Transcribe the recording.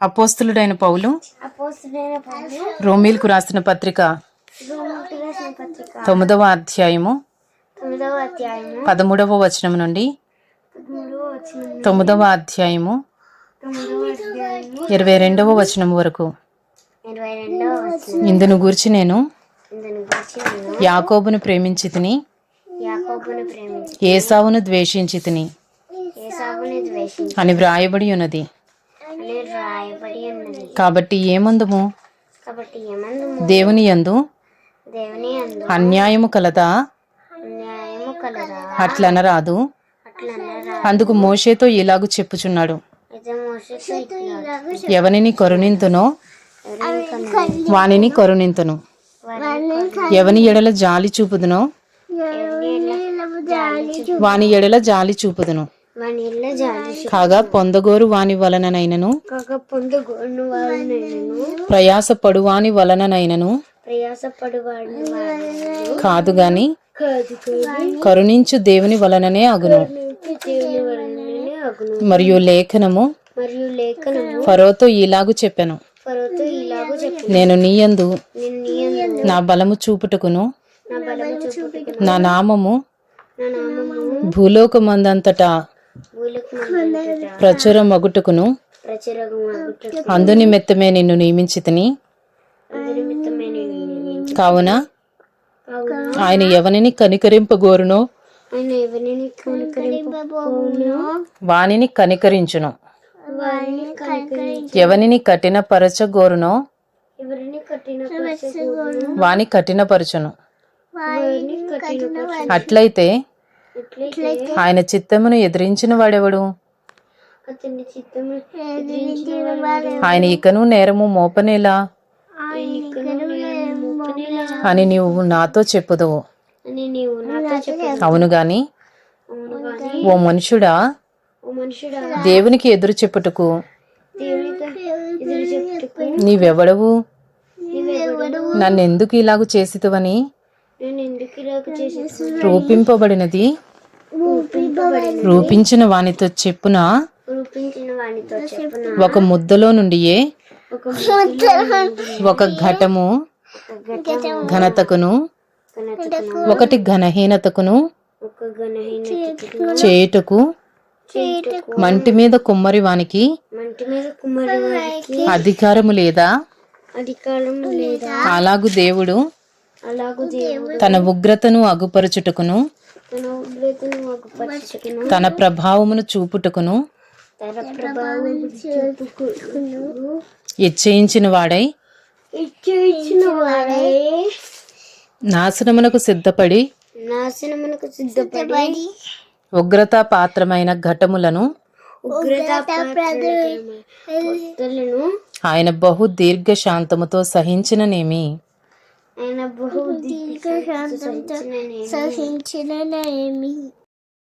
అపోస్తులుడైన పౌలు రోమీలకు రాసిన పత్రిక తొమ్మిదవ అధ్యాయము పదమూడవ వచనం నుండి తొమ్మిదవ అధ్యాయము ఇరవై రెండవ వచనం వరకు. ఇందును గురించి నేను యాకోబును ప్రేమించి తిని ఏసావును ద్వేషించి తిని అని వ్రాయబడి ఉన్నది. రాయబడి ఉన్నది. కాబట్టి ఏమందుము? కాబట్టి దేవుని యందు దేవుని అన్యాయము కలదా? అట్లనరాదు. అట్లనరా అందుకు మోషేతో ఇలాగు చెప్పుచున్నాడు. ఎవనిని కరుణింతునో వానిని కరుణింతును. ఎవని ఎడల జాలి చూపుదునో? వాని ఎడల జాలి చూపుదును. కాగా పొందగోరు వాని వలననైనను ప్రయాసపడు వాని వలననైనను కాదు గాని కరుణించు దేవుని వలననే అగును మరియు లేఖనము మరియు లేఖనము ఫరోతో ఇలాగు చెప్పెను. నేను నీయందు నీ బలము చూపుటకును నా నామము భూలోకమందంతటా భూలకు మందంతటా ప్రచుర మగుటకును ప్రచురము అగుటకు అందు నిమిత్తమే నిన్ను నియమించి తిని నిమిత్తమే నేను నియమించి కావున ఆయన కనికరింపగోరునో ఎవరిని కనుకరింపబోను వానిని కనికరించును. కఠినపరచగోరునో ఎవరిని కట్టిన పరచగోను వాని కఠినపరచును. అట్లయితే ఆయన చిత్తమును ఎదిరించిన వాడెవడు? ఆయన ఇకను నేరము మోపనేలా? అని నీవు నాతో చెప్పుదువు. అని నీవు నాతో చెప్పు అవును గాని ఓ మనుషుడా? దేవునికి ఎదురు చెప్పుటకు? నీవెవడవు? నీవెవడు నన్నెందుకు ఇలాగు చేసితువని? రూపింపబడినది? రూపింపబడిన రూపించిన వానితో చెప్పున? రూపించిన వానితో చెప్పున. ఒక ముద్దలో నుండియే? ఒక ఘటము? ఘనతకును? ఒకటి ఘనహీనతకును? చేయుటకు? మంటి మీద కుమ్మరి వానికి? మంటి మీద కుమ్మరి వారికి అధికారము లేదా? అలాగూ దేవుడు? తన ఉగ్రతను అగుపరచుటకును తన ఉగ్రతను అగుపరచుటకును. తన ప్రభావమును చూపుటకును ఇచ్చయించిన వాడై నాశనమునకు సిద్ధపడి నాశనమునకు సిద్ధపడి ఉగ్రత పాత్రమైన ఘటములను ఆయన బహు దీర్ఘ శాంతముతో సహించిననేమి? ఆయన బహు సహించిన